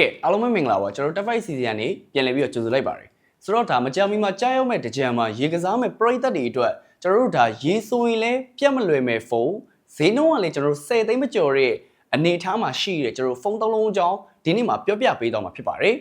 ကဲအားလုံးပဲမင်္ဂလာပါကျွန်တော်တက်ဖိုက်စီစီကနေပြန်လည်ပြီးတော့ကြိုဆိုလိုက်ပါတယ်ဆိုတော့ဒါမကြောင်မီမှာကြားရောက်မဲ့တကြံမှာရေကစားမဲ့ပရိသတ်တွေအတွက်ကျွန်တော်တို့ဒါရေဆိုရင်လည်းပြတ်မလွယ်မဲ့ဖုန်းဈေးနှုန်းကလည်းကျွန်တော်တို့10သိန်းမကျော်တဲ့အနေအထားမှာရှိတဲ့ကျွန်တော်တို့ဖုန်းသုံးလုံးအကြောင်းဒီနေ့မှာပြောပြပေးတော့မှာဖြစ်ပါတယ်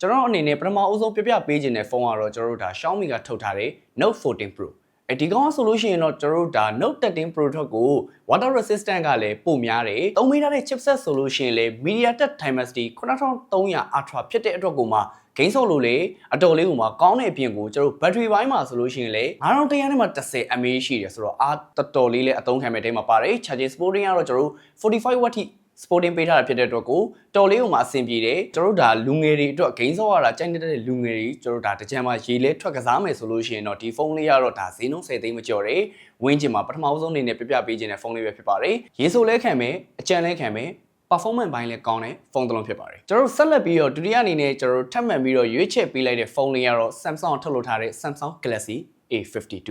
ကျွန်တော်အနေနဲ့ပထမအဦးဆုံးပြောပြပေးခြင်းတဲ့ဖုန်းကတော့ကျွန်တော်တို့ဒါ Xiaomi ကထုတ်ထားတဲ့ Note 14 Pro အဲဒီကောင်ဆိုလို့ရှိရင်တော့ကျွန်တော်တို့ဒါ Note 13 Pro ထုတ်ကို water resistant ကလည်းပိုများတယ်။သုံးမိထားတဲ့ chipset ဆိုလို့ရှိရင်လည်း MediaTek Dimensity 9300 Ultra ဖြစ်တဲ့အတွက်ကိုမှဂိမ်းဆော့လို့လေအတော်လေးကိုမှကောင်းတဲ့အပြင်ကိုကျွန်တော်တို့ battery ဘိုင်းမှာဆိုလို့ရှိရင်လည်း9100နဲ့မှ10 mAh ရှိတယ်ဆိုတော့အားတော်တော်လေးလည်းအသုံးခံမဲ့တဲမှာပါတယ် charging sporting ကတော့ကျွန်တော်တို့45 watt ထိ sporting ပေးထားတာဖြစ်တဲ့အတွက်ကိုတော်လေးကိုမှအဆင်ပြေတယ်ကျွန်တော်တို့ဒါလူငယ်တွေအတွက်ဂိမ်းဆော့ရတာကြိုက်နေတဲ့လူငယ်တွေကျွန်တော်တို့ဒါတကြံမှာရေလဲထွက်ကစားမယ်ဆိုလို့ရှိရင်တော့ဒီဖုန်းလေးကတော့ဒါဈေးနှုန်း10သိန်းမကျော်တယ်ဝင်းကျင်မှာပထမဆုံးအနေနဲ့ပြပြပေးခြင်းတဲ့ဖုန်းလေးပဲဖြစ်ပါတယ်ရေဆိုလဲခံမယ်အကြံလဲခံမယ် performance ဘိုင်းလည်းကောင်းတဲ့ဖုန်းတစ်လုံးဖြစ်ပါတယ်ကျွန်တော်တို့ဆက်လက်ပြီးတော့ဒုတိယအနေနဲ့ကျွန်တော်တို့ထပ်မံပြီးတော့ရွေးချယ်ပေးလိုက်တဲ့ဖုန်းလေးကတော့ Samsung ထုတ်လုပ်ထားတဲ့ Samsung Galaxy A52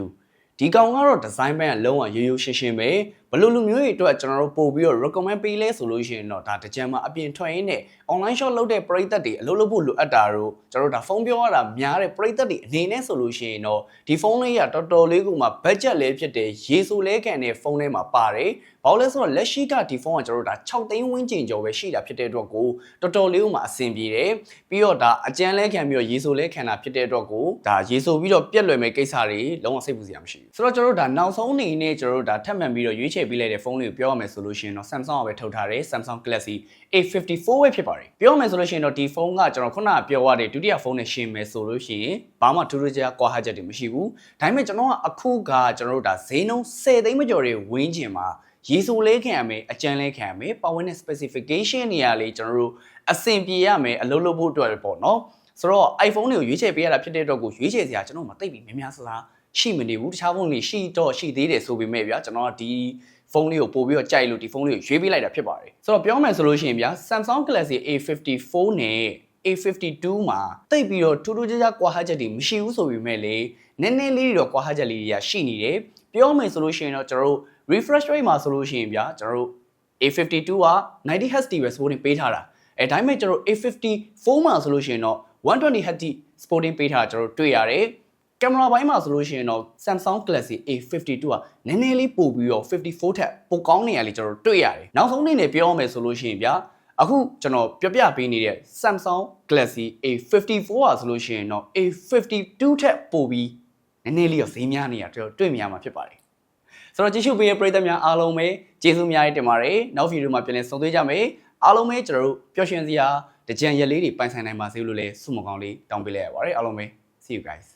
ဒီကောင်ကတော့ design ဘက်ကလုံးဝရိုးရိုးရှင်းရှင်းပဲဘလို့လူမျိုးတွေအတွက်ကျွန်တော်တို့ပို့ပြီးတော့ recommend ပေးလဲဆိုလို့ရှိရင်တော့ဒါတကြံမှာအပြင်ထွက်ရင်းနဲ့ online shop လုပ်တဲ့ပရိသတ်တွေအလုပ်လုပ်ဖို့လိုအပ်တာတို့ကျွန်တော်တို့ဒါဖုန်းပြောရတာများတဲ့ပရိသတ်တွေအနေနဲ့ဆိုလို့ရှိရင်တော့ဒီဖုန်းလေးကတော်တော်လေးကိုမှ budget လေးဖြစ်တယ်ရေဆိုလဲကန်တဲ့ဖုန်းထဲမှာပါတယ်ဘာလို့လဲဆိုတော့လက်ရှိကဒီဖုန်းကကျွန်တော်တို့ဒါ6သိန်းဝန်းကျင်ကျော်ပဲရှိတာဖြစ်တဲ့အတွက်ကိုတော်တော်လေးကိုမှအဆင်ပြေတယ်ပြီးတော့ဒါအကြမ်းလဲခံပြီးတော့ရေဆိုလဲခံတာဖြစ်တဲ့အတွက်ကိုဒါရေဆိုပြီးတော့ပြက်လွယ်မဲ့ကိစ္စတွေလုံးဝစိတ်ပူစရာမရှိဘူးဆိုတော့ကျွန်တော်တို့ဒါနောက်ဆုံးအနေနဲ့ကျွန်တော်တို့ဒါထပ်မံပြီးတော့ရွေးချယ်ပေးလိုက်တဲ့ဖုန်းလေးကိုပြောရမယ်ဆိုလို့ရှိရင်တော့ Samsung ကပဲထုတ်ထားတယ် Samsung Galaxy A54 ပဲဖြစ်ပါတယ်ပြောရမယ်ဆိုလို့ရှိရင်တော့ဒီဖုန်းကကျွန်တော်ခုနကပြောရတဲ့ဒုတိယဖုန်းနဲ့ရှင်မယ်ဆိုလို့ရှိရင်ဘာမှထူးထူးခြားခြားကွာဟချက်တွေမရှိဘူးဒါပေမဲ့ကျွန်တော်ကအခုကကျွန်တော်တို့ဒါဈေးနှုန်း10သိန်းမကျော်တွေဝင်းကျင်မှာရေဆိုလေးခံရမယ်အကြမ်းလေးခံရမယ်ပါဝင်တဲ့ specification နေရာလေးကျွန်တော်တို့အဆင်ပြေရမယ်အလုပ်လုပ်ဖို့အတွက်ပေါ့နော်ဆိုတော့ iPhone တွေကိုရွေးချယ်ပေးရတာဖြစ်တဲ့အတွက်ကိုရွေးချယ်စရာကျွန်တော်မသိပြီများများဆလား ရှိမနေဘူးတခြားဖုန်းတွေရှိတော့ရှိသေးတယ်ဆိုပေမဲ့ဗျာကျွန်တော်ကဒီဖုန်းလေးကိုပို့ပြီးတော့ကြိုက်လို့ဒီဖုန်းလေးကိုရွေးပေးလိုက်တာဖြစ်ပါတယ်ဆိုတော့ပြောမယ်ဆိုလို့ရှိရင်ဗျာ Samsung Galaxy A54 နဲ့ A52 မှာတိတ်ပြီးတော့ထူးထူးခြားခြားကွာဟချက်တွေမရှိဘူးဆိုပေမဲ့လေနည်းနည်းလေးတွေတော့ကွာဟချက်လေးတွေကရှိနေတယ်ပြောမယ်ဆိုလို့ရှိရင်တော့ကျွန်တော်တို့ refresh rate မှာဆိုလို့ရှိရင်ဗျာကျွန်တော်တို့ A52 က 90 Hz ပဲ supporting ပေးထားတာအဲဒါပေမဲ့ကျွန်တော် A54 မှာဆိုလို့ရှိရင်တော့ 120 Hz supporting ပေးထားတာကျွန်တော်တွေ့ရတယ် ကင်မရာဘိုင်းမှာဆိုလို့ရှိရင်တော့ Samsung Galaxy A52 ကနည်းနည်းလေးပို့ပြီးတော့54ထက်ပိုကောင်းနေရလေကျွန်တော်တွေ့ရတယ်နောက်ဆုံးအနေနဲ့ပြောရမယ်ဆိုလို့ရှိရင်ဗျာအခုကျွန်တော်ပြပြပေးနေတဲ့ Samsung Galaxy A54 อ่ะဆိုလို့ရှိရင်တော့ A52 ထက်ပိုပြီးနည်းနည်းလေးတော့ဈေးများနေတာကျွန်တော်တွေ့မြင်ရမှာဖြစ်ပါတယ်ဆိုတော့ကြည့်ရှုပေးတဲ့ပရိသတ်များအားလုံးပဲကျေးဇူးများတင်ပါတယ်နောက်ဗီဒီယိုမှာပြန်လည်ဆုံတွေ့ကြမယ်အားလုံးပဲကျွန်တော်တို့ပျော်ရွှင်စရာတကြံရက်လေးတွေပိုင်ဆိုင်နိုင်ပါစေလို့လည်းဆုမကောင်းလေးတောင်းပေးလိုက်ရပါတယ်အားလုံးပဲ see you guys